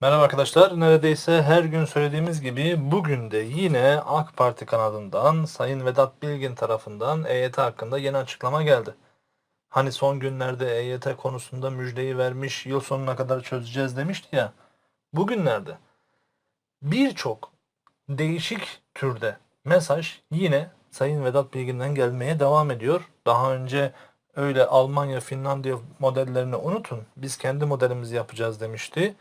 Merhaba arkadaşlar. Neredeyse her gün söylediğimiz gibi bugün de yine AK Parti kanadından Sayın Vedat Bilgin tarafından EYT hakkında yeni açıklama geldi. Hani son günlerde EYT konusunda müjdeyi vermiş, yıl sonuna kadar çözeceğiz demişti ya. Bugünlerde birçok değişik türde mesaj yine Sayın Vedat Bilgin'den gelmeye devam ediyor. Daha önce öyle Almanya, Finlandiya modellerini unutun. Biz kendi modelimizi yapacağız demişti.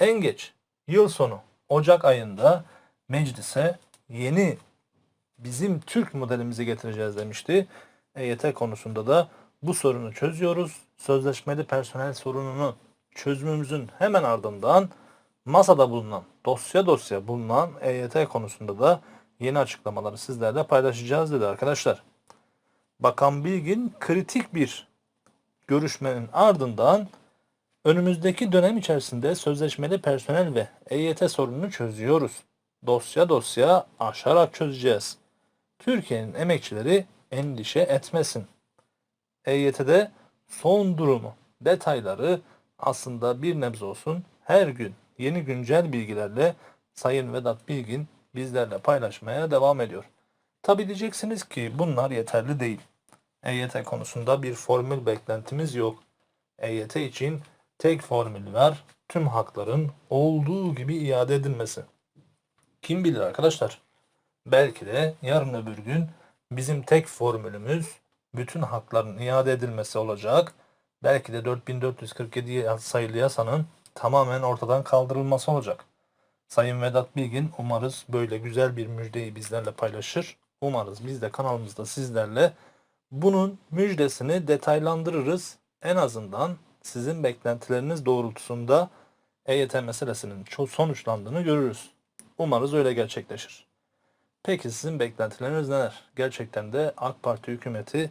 En geç yıl sonu Ocak ayında meclise yeni bizim Türk modelimizi getireceğiz demişti. EYT konusunda da bu sorunu çözüyoruz. Sözleşmeli personel sorununu çözümümüzün hemen ardından masada bulunan, dosya dosya bulunan EYT konusunda da yeni açıklamaları sizlerle paylaşacağız dedi arkadaşlar. Bakan Bilgin kritik bir görüşmenin ardından önümüzdeki dönem içerisinde sözleşmeli personel ve EYT sorununu çözüyoruz. Dosya dosya aşarak çözeceğiz. Türkiye'nin emekçileri endişe etmesin. EYT'de son durumu, detayları aslında bir nebze olsun her gün yeni güncel bilgilerle Sayın Vedat Bilgin bizlerle paylaşmaya devam ediyor. Tabi diyeceksiniz ki bunlar yeterli değil. EYT konusunda bir formül beklentimiz yok. EYT için tek formül var. Tüm hakların olduğu gibi iade edilmesi. Kim bilir arkadaşlar? Belki de yarın öbür gün bizim tek formülümüz bütün hakların iade edilmesi olacak. Belki de 4447 sayılı yasanın tamamen ortadan kaldırılması olacak. Sayın Vedat Bilgin umarız böyle güzel bir müjdeyi bizlerle paylaşır. Umarız biz de kanalımızda sizlerle bunun müjdesini detaylandırırız. En azından sizin beklentileriniz doğrultusunda EYT meselesinin sonuçlandığını görürüz. Umarız öyle gerçekleşir. Peki sizin beklentileriniz neler? Gerçekten de AK Parti hükümeti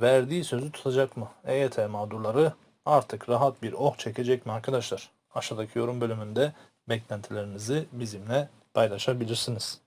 verdiği sözü tutacak mı? EYT mağdurları artık rahat bir oh çekecek mi arkadaşlar? Aşağıdaki yorum bölümünde beklentilerinizi bizimle paylaşabilirsiniz.